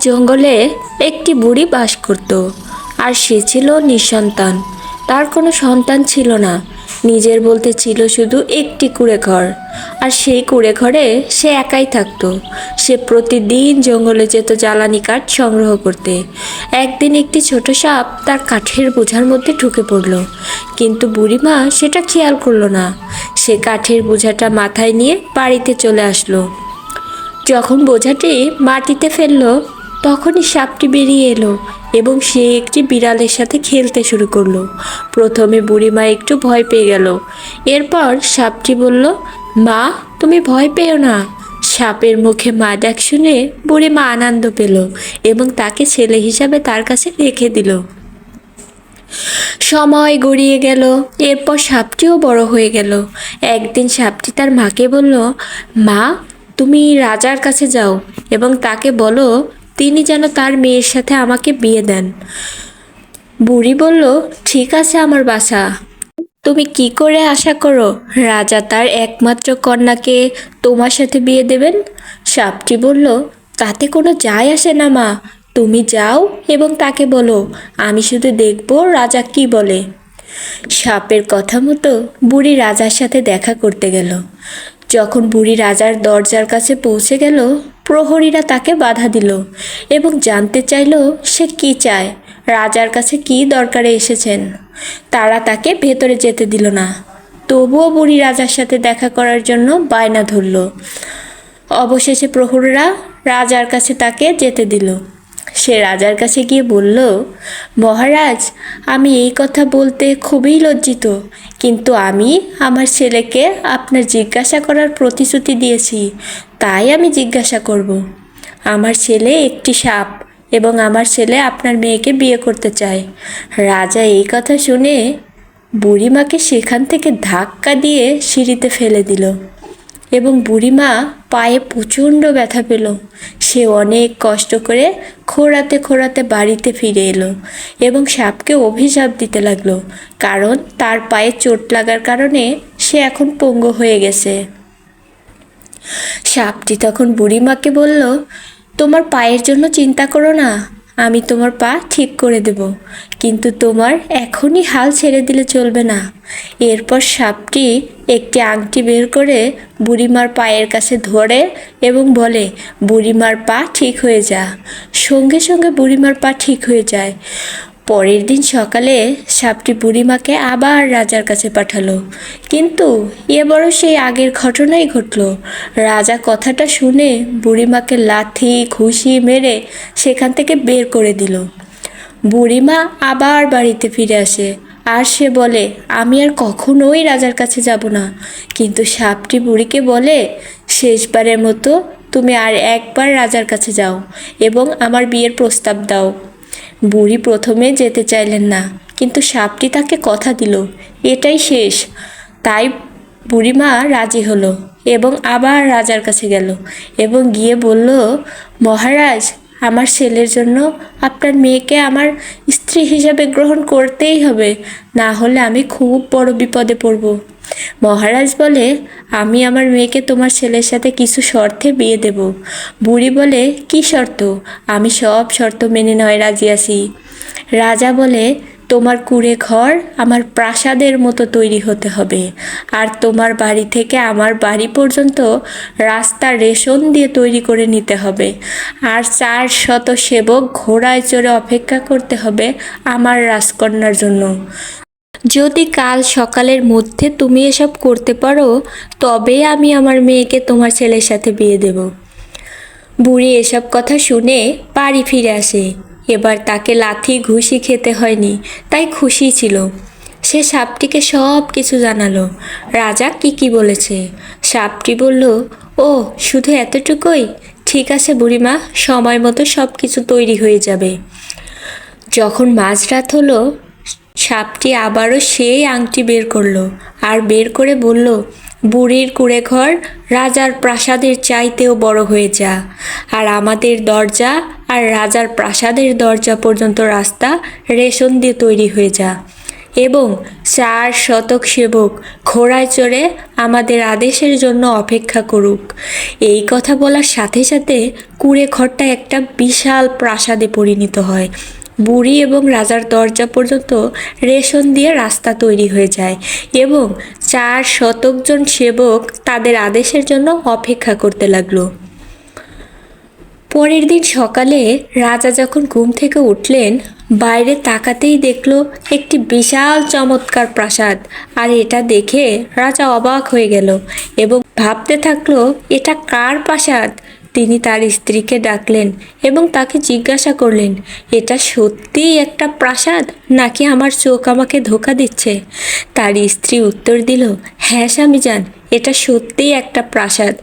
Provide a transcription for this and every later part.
জঙ্গলে একটি বুড়ি বাস করত, আর সে ছিল নিঃসন্তান। তার কোনো সন্তান ছিল না। নিজের বলতে ছিল শুধু একটি কুড়ে ঘর আর সেই কুড়ে ঘরে সে একাই থাকতো। সে প্রতিদিন জঙ্গলে যেত জ্বালানি কাঠ সংগ্রহ করতে। একদিন একটি ছোট সাপ তার কাঠের বোঝার মধ্যে ঢুকে পড়ল। কিন্তু বুড়িমা সেটা খেয়াল করল না। সে কাঠের বোঝাটা মাথায় নিয়ে বাড়িতে চলে আসলো। যখন বোঝাটি মাটিতে ফেলল তখনই সাপটি বেরিয়ে এলো এবং সে একটি বিড়ালের সাথে খেলতে শুরু করল। প্রথমে বুড়িমা একটু ভয় পেয়ে গেল। এরপর সাপটি বলল, মা, তুমি ভয় পেও না। সাপের মুখে মা ডাক শুনে বুড়িমা আনন্দ পেল এবং তাকে ছেলে হিসাবে তার কাছে রেখে দিল। সময় গড়িয়ে গেল, এরপর সাপটিও বড় হয়ে গেল। একদিন সাপটি তার মাকে বলল, মা, তুমি রাজার কাছে যাও এবং তাকে বলো তিনি যেন তার মেয়ের সাথে আমাকে বিয়ে দেন। বুড়ি বলল, ঠিক আছে আমার বাসা তুমি কি করে আশা করো রাজা তার একমাত্র কন্যাকে তোমার সাথে বিয়ে দেবেন? সাপটি বলল, তাতে কোনো যায় আসে না মা। তুমি যাও এবং তাকে বলো, আমি শুধু দেখব রাজা কি বলে। সাপের কথা মতো বুড়ি রাজার সাথে দেখা করতে গেল। যখন বুড়ি রাজার দরজার কাছে পৌঁছে গেল প্রহরীরা তাকে বাধা দিল এবং জানতে চাইল সে কি চায়, রাজার কাছে কি দরকারে এসেছেন। তারা তাকে ভেতরে যেতে দিল না। তবুও বুড়ি রাজার সাথে দেখা করার জন্য বায়না ধরল। অবশেষে প্রহরীরা রাজার কাছে তাকে যেতে দিল। সে রাজার কাছে গিয়ে বলল, মহারাজ, আমি এই কথা বলতে খুবই লজ্জিত, কিন্তু আমি আমার ছেলেকে আপনার জিজ্ঞাসা করার প্রতিশ্রুতি দিয়েছি। তাই আমি জিজ্ঞাসা করব। আমার ছেলে একটি সাপ এবং আমার ছেলে আপনার মেয়েকে বিয়ে করতে চায়। রাজা এই কথা শুনে বুড়িমাকে সেখান থেকে ধাক্কা দিয়ে সিঁড়িতে ফেলে দিল এবং বুড়িমা পায়ে প্রচণ্ড ব্যথা পেল। সে অনেক কষ্ট করে খোঁড়াতে খোঁড়াতে বাড়িতে ফিরে এলো এবং সাপকে অভিশাপ দিতে লাগল, কারণ তার পায়ে চোট লাগার কারণে সে এখন পঙ্গু হয়ে গেছে। সাপটি তখন বুড়িমাকে বলল, তোমার পায়ের জন্য চিন্তা করো না, আমি তোমার পা ঠিক করে দেব। কিন্তু তোমার এখনই হাল ছেড়ে দিলে চলবে না। এরপর সাপটি একটি আংটি বের করে বুড়িমার পায়ের কাছে ধরে এবং বলে, বুড়িমার পা ঠিক হয়ে যা। সঙ্গে সঙ্গে বুড়িমার পা ঠিক হয়ে যায়। পরের দিন সকালে সাপটি বুড়িমাকে আবার রাজার কাছে পাঠালো। কিন্তু এবারও সেই আগের ঘটনাই ঘটলো। রাজা কথাটা শুনে বুড়িমাকে লাথি, ঘুষি মেরে সেখান থেকে বের করে দিল। বুড়িমা আবার বাড়িতে ফিরে আসে। আর সে বলে, আমি আর কখনোই রাজার কাছে যাব না। কিন্তু সাপটি বুড়িকে বলে, শেষবারের মতো তুমি আর একবার রাজার কাছে যাও এবং আমার বিয়ের প্রস্তাব দাও। বুড়ি প্রথমে যেতে চাইলেন না, কিন্তু সাপটি তাকে কথা দিল, এটাই শেষ। তাই বুড়িমা রাজি হলো এবং আবার রাজার কাছে গেল এবং গিয়ে বলল, মহারাজ, আমার ছেলের জন্য আপনার মেয়েকে আমার স্ত্রী হিসাবে গ্রহণ করতেই হবে, না হলে আমি খুব বড় বিপদে পড়ব। মহারাজ বলে, আমি আমার মেয়েকে তোমার ছেলের সাথে কিছু শর্তে বিয়ে দেব। বুড়ি বলে, কি শর্ত? আমি সব শর্ত মেনে নয় রাজি আছি। রাজা বলে, তোমার কুড়ে ঘর আমার প্রাসাদের মতো তৈরি হতে হবে, আর তোমার বাড়ি থেকে আমার বাড়ি পর্যন্ত রাস্তা রেশন দিয়ে তৈরি করে নিতে হবে, আর চার শত সেবক ঘোড়ায় চড়ে অপেক্ষা করতে হবে আমার রাজকন্যার জন্য। যদি কাল সকালের মধ্যে তুমি এসব করতে পারো, তবে আমি আমার মেয়েকে তোমার ছেলের সাথে বিয়ে দেব। বুড়ি এসব কথা শুনে বাড়ি ফিরে আসে। এবার তাকে লাথি ঘুষি খেতে হয়নি, তাই খুশি ছিল। সে সাপটিকে সব কিছু জানালো। রাজা কি কি বলেছে? সাপটি বলল, ও, শুধু এতটুকুই? ঠিক আছে বুড়িমা, সময় মতো সব কিছু তৈরি হয়ে যাবে। যখন মাঝরাত হলো সাপটি আবারও সেই আংটি বের করল আর বের করে বলল, বুড়ির কুড়ে ঘর রাজার প্রাসাদের চাইতেও বড় হয়ে যা। আর আমাদের দরজা আর রাজার প্রাসাদের দরজা পর্যন্ত রাস্তা রেশন দিয়ে তৈরি হয়ে যা। এবং চার শতক সেবক ঘোড়ায় চড়ে আমাদের আদেশের জন্য অপেক্ষা করুক। এই কথা বলার সাথে সাথে কুড়ে ঘরটা একটা বিশাল প্রাসাদে পরিণত হয়। বুড়ি এবং রাজার দরজা পর্যন্ত রেশন দিয়ে রাস্তা তৈরি হয়ে যায় এবং চার শতকজন সেবক তাদের আদেশের জন্য অপেক্ষা করতে লাগল। পরের দিন সকালে রাজা যখন ঘুম থেকে উঠলেন, বাইরে তাকাতেই দেখল একটি বিশাল চমৎকার প্রাসাদ, আর এটা দেখে রাজা অবাক হয়ে গেল এবং ভাবতে থাকল, এটা কার প্রাসাদ? তিনি তার স্ত্রীকে ডাকলেন এবং তাকে জিজ্ঞাসা করলেন, এটা সত্যিই একটা প্রাসাদ নাকি আমার চোখ আমাকে ধোকা দিচ্ছে? তার স্ত্রী উত্তর দিল হ্যাঁ স্বামী যান এটা সত্যিই একটা প্রাসাদ।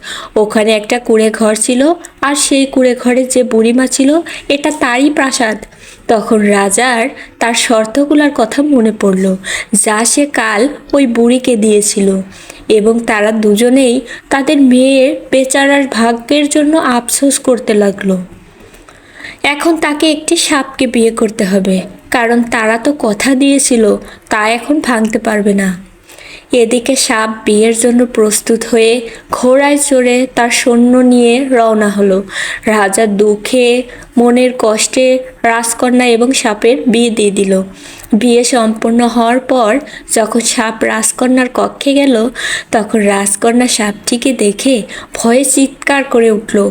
ওখানে একটা কুড়ে ঘর ছিল আর সেই কুড়ে ঘরে যে বুড়িমা ছিল, এটা তারই প্রাসাদ। তখন রাজার তার শর্তগুলোর কথা মনে পড়ল, যা সে কাল ওই বুড়িকে দিয়েছিল। এবং তারা দুজনেই তাদের মেয়ের বেচারার ভাগ্যের জন্য আফসোস করতে লাগল। এখন তাকে একটি সাপকে বিয়ে করতে হবে, কারণ তারা তো কথা দিয়েছিল, তা এখন ভাঙতে পারবে না। এদিকে সাপ বিয়ের জন্য প্রস্তুত হয়ে ঘোড়ায় চড়ে তার সৈন্য নিয়ে রওনা হলো। রাজা দুঃখে, মনের কষ্টে রাজকন্যা এবং সাপের বিয়ে দিয়ে দিল। বিয়ে সম্পন্ন হওয়ার পর যখন সাপ রাজকন্যার কক্ষে গেল, তখন রাজকন্যা সাপটিকে দেখে ভয়ে চিৎকার করে উঠল।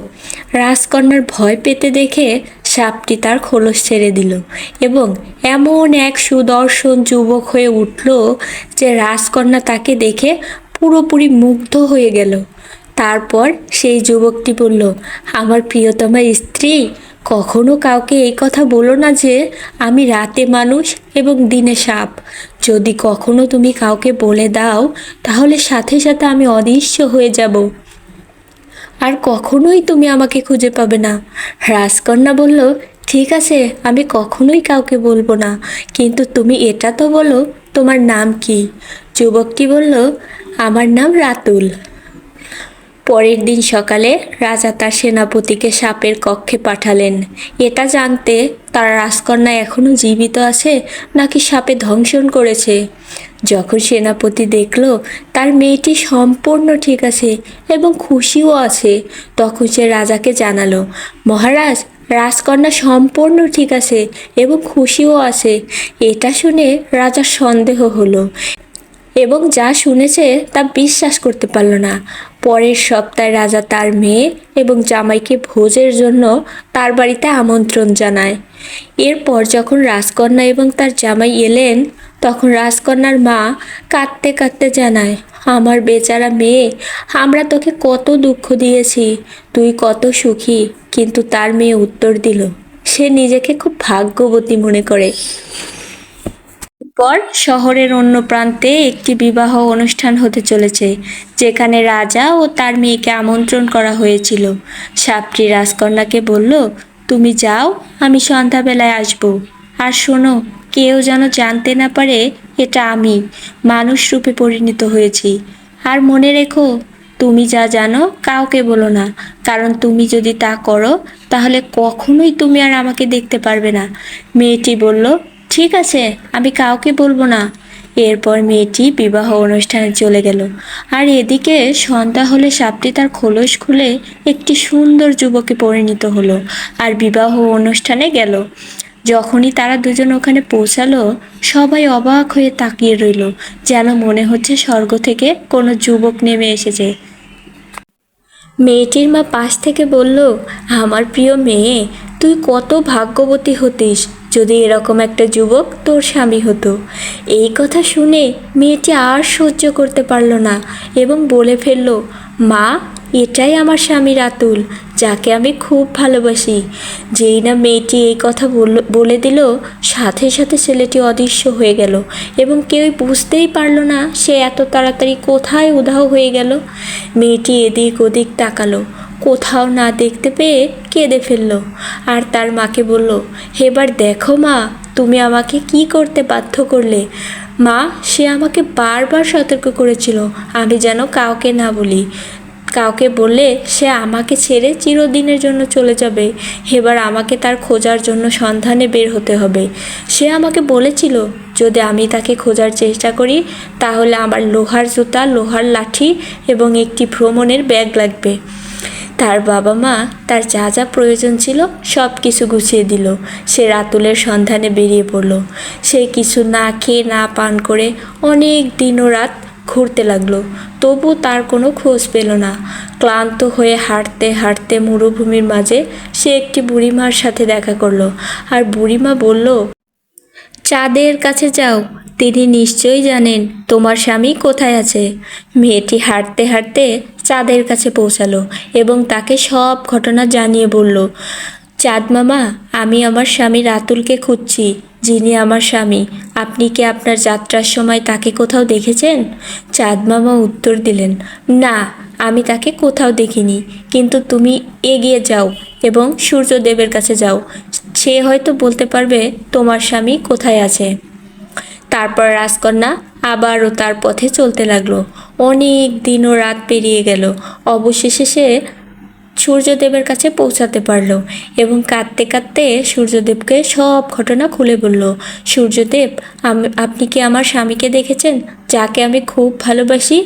রাজকন্যার ভয় পেতে দেখে সাপটি তার খোলস ছেড়ে দিল এবং এমন এক সুদর্শন যুবক হয়ে উঠল যে রাজকন্যা তাকে দেখে পুরোপুরি মুগ্ধ হয়ে গেল। তারপর সেই যুবকটি বলল, আমার প্রিয়তমা স্ত্রী, কখনো কাউকে এই কথা বলো না যে আমি রাতে মানুষ এবং দিনে সাপ। যদি কখনো তুমি কাউকে বলে দাও, তাহলে সাথে সাথে আমি অদৃশ্য হয়ে যাব। আর কখনোই তুমি আমাকে খুঁজে পাবে না। রাজকন্যা বলল, ঠিক আছে, আমি কখনোই কাউকে বলব না। কিন্তু তুমি এটা তো বলো, তোমার নাম কি? যুবকটি বলল, আমার নাম রাতুল। পরের দিন সকালে রাজা তার সেনাপতিকে সাপের কক্ষে পাঠালেন। এটা জানতে তার রাজকন্যা এখনও জীবিত আছে নাকি সাপে ধ্বংসন করেছে? যখন সেনাপতি দেখল তার মেয়েটি সম্পূর্ণ ঠিক আছে এবং খুশিও আছে, তখন সে রাজাকে জানালো, মহারাজ, রাজকন্যা সম্পূর্ণ ঠিক আছে এবং খুশিও আছে। এটা শুনে রাজার সন্দেহ হলো এবং যা শুনেছে তা বিশ্বাস করতে পারল না। পরের সপ্তাহে রাজা তার মেয়ে এবং জামাইকে ভোজের জন্য তার বাড়িতে আমন্ত্রণ জানায়। এরপর যখন রাজকন্যা এবং তার জামাই এলেন, তখন রাজকন্যার মা কাঁদতে কাঁদতে জানায়, আমার বেচারা মেয়ে, আমরা তোকে কত দুঃখ দিয়েছি, তুই কত সুখী। কিন্তু তার মেয়ে উত্তর দিল, সে নিজেকে খুব ভাগ্যবতী মনে করে। পর শহরের অন্য প্রান্তে একটি বিবাহ অনুষ্ঠান হতে চলেছে, যেখানে রাজা ও তার মেয়েকে আমন্ত্রণ করা হয়েছিল। সাপটি রাজকন্যাকে বলল, তুমি যাও, আমি সন্ধ্যাবেলায় আসব। আর শোনো, কেউ যেন জানতে না পারে এটা আমি, মানুষ রূপে পরিণত হয়েছি। আর মনে রেখো, তুমি যা জানো কাউকে বলো না, কারণ তুমি যদি তা করো, তাহলে কখনোই তুমি আর আমাকে দেখতে পারবে না। মেয়েটি বলল ঠিক আছে, আমি কাউকে বলব না। এরপর মেয়েটি বিবাহ অনুষ্ঠানে চলে গেল। আর এদিকে সন্ধ্যা হলে সাপটি তার খোলস খুলে একটি সুন্দর যুবকে পরিণত হলো আর বিবাহ অনুষ্ঠানে গেল। যখনই তারা দুজন ওখানে পৌঁছালো, সবাই অবাক হয়ে তাকিয়ে রইল, যেন মনে হচ্ছে স্বর্গ থেকে কোনো যুবক নেমে এসেছে। মেয়েটির মা পাশ থেকে বলল, আমার প্রিয় মেয়ে, তুই কত ভাগ্যবতী হতিস। যদি এরকম একটা যুবক তোর স্বামী হতো। এই কথা শুনে মেয়েটি আর সহ্য করতে পারল না এবং বলে ফেলল, মা, এটাই আমার স্বামী রাতুল, যাকে আমি খুব ভালোবাসি। যেই না মেয়েটি এই কথা বলে দিল, সাথে সাথে ছেলেটি অদৃশ্য হয়ে গেল এবং কেউই বুঝতেই পারল না সে এত তাড়াতাড়ি কোথায় উধাও হয়ে গেল। মেয়েটি এদিক ওদিক তাকালো কোথাও না দেখতে পেয়ে কেঁদে ফেলল। আর তার মাকে বলল, এবার দেখো মা, তুমি আমাকে কি করতে বাধ্য করলে? মা, সে আমাকে বারবার সতর্ক করেছিল, আমি যেন কাউকে না বলি। কাউকে বললে সে আমাকে ছেড়ে চিরদিনের জন্য চলে যাবে। এবার আমাকে তার খোঁজার জন্য সন্ধানে বের হতে হবে। সে আমাকে বলেছিল, যদি আমি তাকে খোঁজার চেষ্টা করি, তাহলে আমার লোহার জুতা, লোহার লাঠি এবং একটি ভ্রমণের ব্যাগ লাগবে। তার বাবা মা তার যা যা প্রয়োজন ছিল সব কিছু গুছিয়ে দিল। সে রাতুলের সন্ধানে বেরিয়ে পড়ল। সে কিছু না খেয়ে না পান করে অনেক দিন ও রাত ঘুরতে লাগল। তবু তার কোনো খোঁজ পেল না। ক্লান্ত হয়ে হাঁটতে হাঁটতে মরুভূমির মাঝে সে একটি বুড়িমার সাথে দেখা করল। আর বুড়িমা বলল চাঁদের কাছে যাও। তিনি নিশ্চয়ই জানেন তোমার স্বামী কোথায় আছে। মেয়েটি হাঁটতে হাঁটতে চাঁদের কাছে পৌঁছালো এবং তাকে সব ঘটনা জানিয়ে বলল, চাঁদ মামা, আমি আমার স্বামী রাতুলকে খুঁজছি। যিনি আমার স্বামী, আপনি কি আপনার যাত্রার সময় তাকে কোথাও দেখেছেন? চাঁদ মামা উত্তর দিলেন, না, আমি তাকে কোথাও দেখিনি। কিন্তু তুমি এগিয়ে যাও এবং সূর্যদেবের কাছে যাও। সে হয়তো বলতে পারবে, তোমার স্বামী কোথায় আছে? তারপর রাজকন্যা আবারও তার পথে চলতে লাগল। অনেক দিন ও রাত পেরিয়ে গেল। অবশেষে সে সূর্যদেবের কাছে পৌঁছাতে পারল এবং কাঁদতে কাঁদতে সূর্যদেবকে সব ঘটনা খুলে বলল, সূর্যদেব আপনি কি আমার স্বামীকে দেখেছেন, যাকে আমি খুব ভালোবাসি?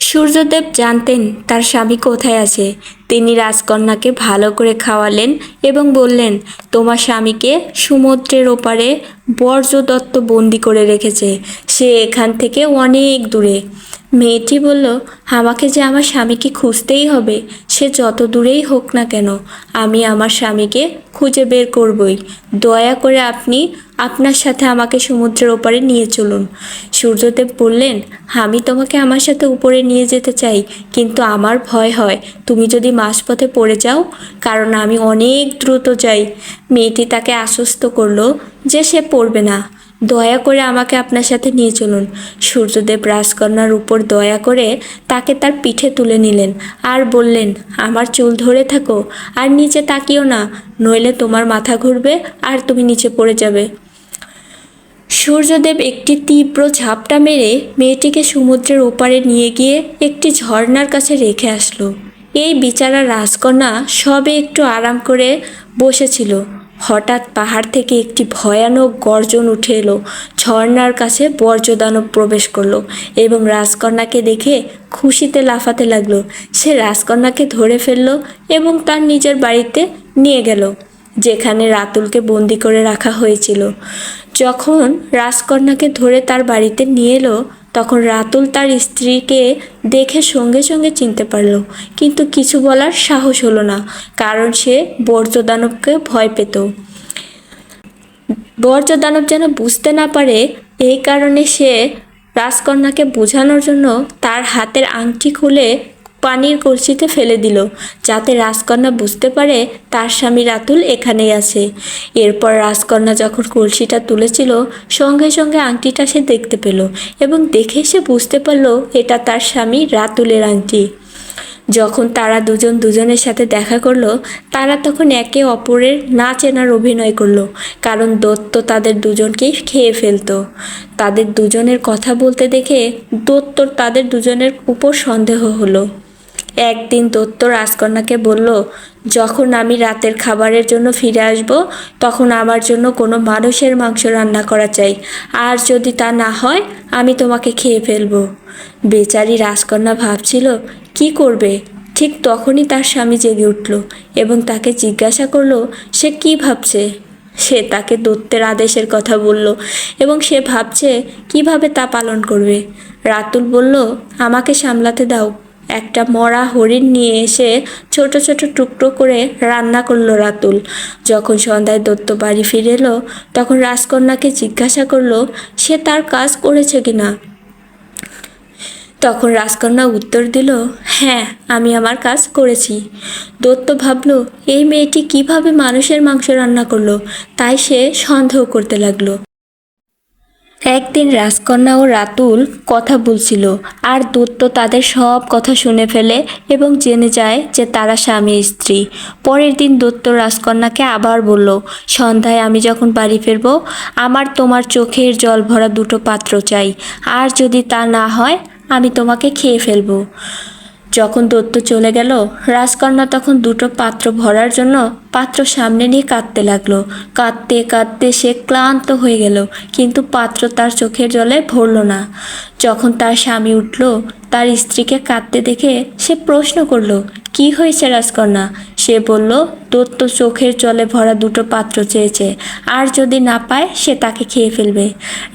সূর্যদেব জানতেন তার স্বামী কোথায় আছে। তিনি রাজকন্যাকে ভালো করে খাওয়ালেন এবং বললেন, তোমার স্বামীকে সমুদ্রের ওপারে বর্জ্যদত্ত বন্দি করে রেখেছে। সে এখান থেকে অনেক দূরে। মেয়েটি বলল, আমাকে যে আমার স্বামীকে খুঁজতেই হবে, সে যত দূরেই হোক না কেন, আমি আমার স্বামীকে খুঁজে বের করবই। দয়া করে আপনি আপনার সাথে আমাকে সমুদ্রের ওপারে নিয়ে চলুন। সূর্যদেব বললেন, আমি তোমাকে আমার সাথে উপরে নিয়ে যেতে চাই, কিন্তু আমার ভয় হয়, তুমি যদি মাঝপথে পড়ে যাও, কারণ আমি অনেক দ্রুত যাই। মেয়েটি তাকে আশ্বস্ত করল যে সে পড়বে না। দয়া করে আমাকে আপনার সাথে নিয়ে চলুন। সূর্যদেব রাজকন্যার উপর দয়া করে তাকে তার পিঠে তুলে নিলেন আর বললেন, আমার চুল ধরে থাকো, আর নিচে তাকিও না, নইলে তোমার মাথা ঘুরবে আর তুমি নিচে পড়ে যাবে। সূর্যদেব একটি তীব্র ঝাপটা মেরে মেয়েটিকে সমুদ্রের ওপারে নিয়ে গিয়ে একটি ঝর্ণার কাছে রেখে আসলো। এই বিচারা রাজকন্যা সবে একটু আরাম করে বসেছিল। হঠাৎ পাহাড় থেকে একটি ভয়ানক গর্জন উঠে এলো। ঝর্ণার কাছে বর্জ্যদানব প্রবেশ করল এবং রাজকন্যাকে দেখে খুশিতে লাফাতে লাগল। সে রাজকন্যাকে ধরে ফেলল এবং তার নিজের বাড়িতে নিয়ে গেল, যেখানে রাতুলকে বন্দি করে রাখা হয়েছিল। যখন রাজকন্যাকে ধরে তার বাড়িতে নিয়ে এলো তখন রাতুল তার স্ত্রীকে দেখে সঙ্গে সঙ্গে চিনতে পারল, কিন্তু কিছু বলার সাহস হলো না, কারণ সে বর্জ্যদানবকে ভয় পেত। বর্জ্যদানব যেন বুঝতে না পারে, এই কারণে সে রাজকন্যাকে বোঝানোর জন্য তার হাতের আংটি খুলে পানির কলসিতে ফেলে দিল, যাতে রাজকন্যা বুঝতে পারে তার স্বামী রাতুল এখানেই আছে। এরপর রাজকন্যা যখন কলসিটা তুলেছিল, সঙ্গে সঙ্গে আংটিটা সে দেখতে পেল এবং দেখে সে বুঝতে পারল এটা তার স্বামী রাতুলের আংটি। যখন তারা দুজন দুজনের সাথে দেখা করল, তারা তখন একে অপরের না চেনার অভিনয় করল, কারণ দত্ত তাদের দুজনকেই খেয়ে ফেলতো। তাদের দুজনের কথা বলতে দেখে দত্তর তাদের দুজনের উপর সন্দেহ হলো। একদিন দত্ত রাজকন্যাকে বলল, যখন আমি রাতের খাবারের জন্য ফিরে আসব, তখন আমার জন্য কোনো মানুষের মাংস রান্না করা চাই। আর যদি তা না হয়, আমি তোমাকে খেয়ে ফেলব। বেচারি রাজকন্যা ভাবছিল, কি করবে? ঠিক তখনই তার স্বামী জেগে উঠল এবং তাকে জিজ্ঞাসা করল, সে কি ভাবছে? সে তাকে দত্তের আদেশের কথা বলল এবং সে ভাবছে, কীভাবে তা পালন করবে? রাতুল বলল, আমাকে সামলাতে দাও। একটা মরা হরিণ নিয়ে এসে ছোট ছোট টুকরো করে রান্না করল রাতুল। যখন সন্ধ্যায় দত্ত বাড়ি ফিরে এলো, তখন রাজকন্যাকে জিজ্ঞাসা করল, সে তার কাজ করেছে কিনা? তখন রাজকন্যা উত্তর দিল হ্যাঁ আমি আমার কাজ করেছি। দত্ত ভাবল, এই মেয়েটি কীভাবে মানুষের মাংস রান্না করল? তাই সে সন্দেহ করতে লাগল। একদিন রাজকন্যা ও রাতুল কথা বলছিল, আর দত্ত তাদের সব কথা শুনে ফেলে এবং জেনে যায় যে তারা স্বামী স্ত্রী। পরের দিন দত্ত রাজকন্যাকে আবার বলল, সন্ধ্যায় আমি যখন বাড়ি ফিরব, আমার তোমার চোখের জল ভরা দুটো পাত্র চাই, আর যদি তা না হয়, আমি তোমাকে খেয়ে ফেলব। যখন দত্ত চলে গেল, রাজকন্যা তখন দুটো পাত্র ভরার জন্য পাত্র সামনে নিয়ে কাঁদতে লাগল। কাঁদতে কাঁদতে সে ক্লান্ত হয়ে গেল, কিন্তু পাত্র তার চোখের জলে ভরল না। যখন তার স্বামী উঠল, তার স্ত্রীকে কাঁদতে দেখে সে প্রশ্ন করল, কি হয়েছে রাজকন্যা? সে বলল, দত্ত চোখের জলে ভরা দুটো পাত্র চেয়েছে, আর যদি না পায়, সে তাকে খেয়ে ফেলবে।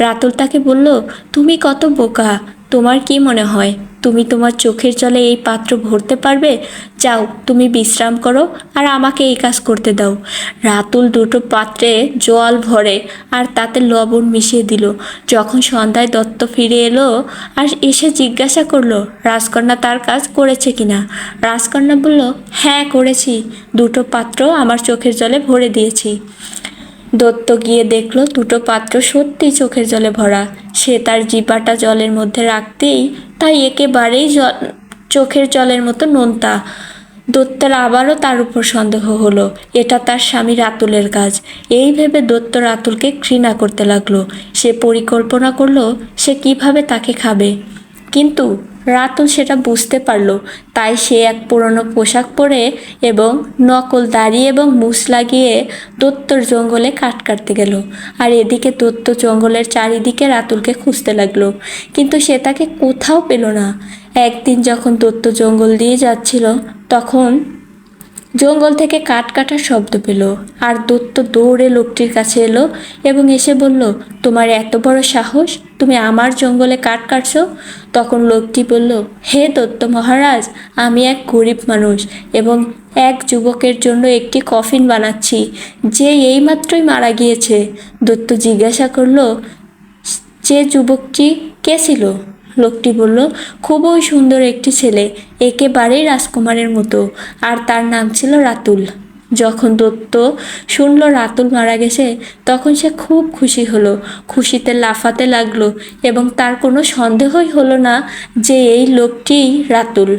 রাতুল তাকে বলল, তুমি কত বোকা, তোমার কি মনে হয়? তুমি তোমার চোখের জলে এই পাত্র ভরতে পারবে? যাও, তুমি বিশ্রাম করো আর আমাকে এই কাজ করতে দাও। রাতুল দুটো পাত্রে জল ভরে আর তাতে লবণ মিশিয়ে দিল। যখন সন্ধ্যায় দত্ত ফিরে এলো আর এসে জিজ্ঞাসা করল, রাজকন্যা তার কাজ করেছে কিনা? রাজকন্যা বলল হ্যাঁ করেছি। দুটো পাত্র আমার চোখের জলে ভরে দিয়েছি। দত্ত গিয়ে দেখল দুটো পাত্র সত্যি চোখের জলে ভরা। সে তার জিপাটা জলের মধ্যে রাখতেই তাই একেবারেই চোখের জলের মতো নোনতা। দত্তের আবারও তার উপর সন্দেহ হলো। এটা তার স্বামী রাতুলের কাজ। এই ভেবে দত্ত রাতুলকে ঘৃণা করতে লাগল। সে পরিকল্পনা করল সে কীভাবে তাকে খাবে। কিন্তু রাতুল সেটা বুঝতে পারল। তাই সে এক পুরনো পোশাক পরে এবং নকল দাড়ি এবং মুছ লাগিয়ে দত্তর জঙ্গলে কাট কাটতে গেল। আর এদিকে দত্ত জঙ্গলের চারিদিকে রাতুলকে খুঁজতে লাগল। কিন্তু সে তাকে কোথাও পেল না। একদিন যখন দত্ত জঙ্গল দিয়ে যাচ্ছিল, তখন জঙ্গল থেকে কাঠ কাটার শব্দ পেল। আর দত্ত দৌড়ে লোকটির কাছে এলো এবং এসে বলল, তোমার এত বড় সাহস? তুমি আমার জঙ্গলে কাঠ কাটছো? তখন লোকটি বলল, হে দত্ত মহারাজ, আমি এক গরিব মানুষ এবং এক যুবকের জন্য একটি কফিন বানাচ্ছি, যে এইমাত্রই মারা গিয়েছে। দত্ত জিজ্ঞাসা করল যে যুবকটি কে ছিল? লোকটি বলল, খুবই সুন্দর একটি ছেলে, একেবারেই রাজকুমারের মতো। আর তার নাম ছিল রাতুল। যখন দত্ত শুনল রাতুল মারা গেছে, তখন সে খুব খুশি হলো। খুশিতে লাফাতে লাগল এবং তার কোনো সন্দেহই হলো না যে এই লোকটিই রাতুল।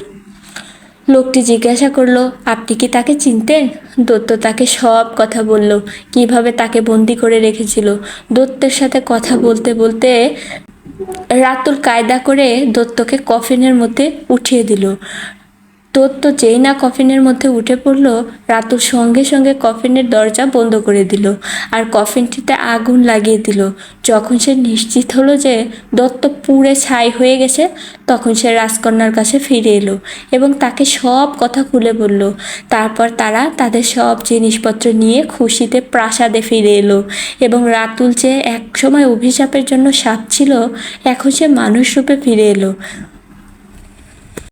লোকটি জিজ্ঞাসা করল, আপনি কি তাকে চিনতেন? দত্ত তাকে সব কথা বলল, কীভাবে তাকে বন্দি করে রেখেছিল। দত্তের সাথে কথা বলতে বলতে রাতুল কায়দা করে দত্তকে কফিনের মধ্যে উঠিয়ে দিল। দত্ত যেই না কফিনের মধ্যে উঠে পড়ল, রাতুল সঙ্গে সঙ্গে কফিনের দরজা বন্ধ করে দিল আর কফিনটিতে আগুন লাগিয়ে দিল। যখন সে নিশ্চিত হলো যে দত্ত পুড়ে ছাই হয়ে গেছে, তখন সে রাজকন্যার কাছে ফিরে এলো এবং তাকে সব কথা খুলে বলল। তারপর তারা তাদের সব জিনিসপত্র নিয়ে খুশিতে প্রাসাদে ফিরে এলো এবং রাতুল যে এক সময় অভিশাপের জন্য সাপ ছিল, এখন সে মানুষ রূপে ফিরে এলো।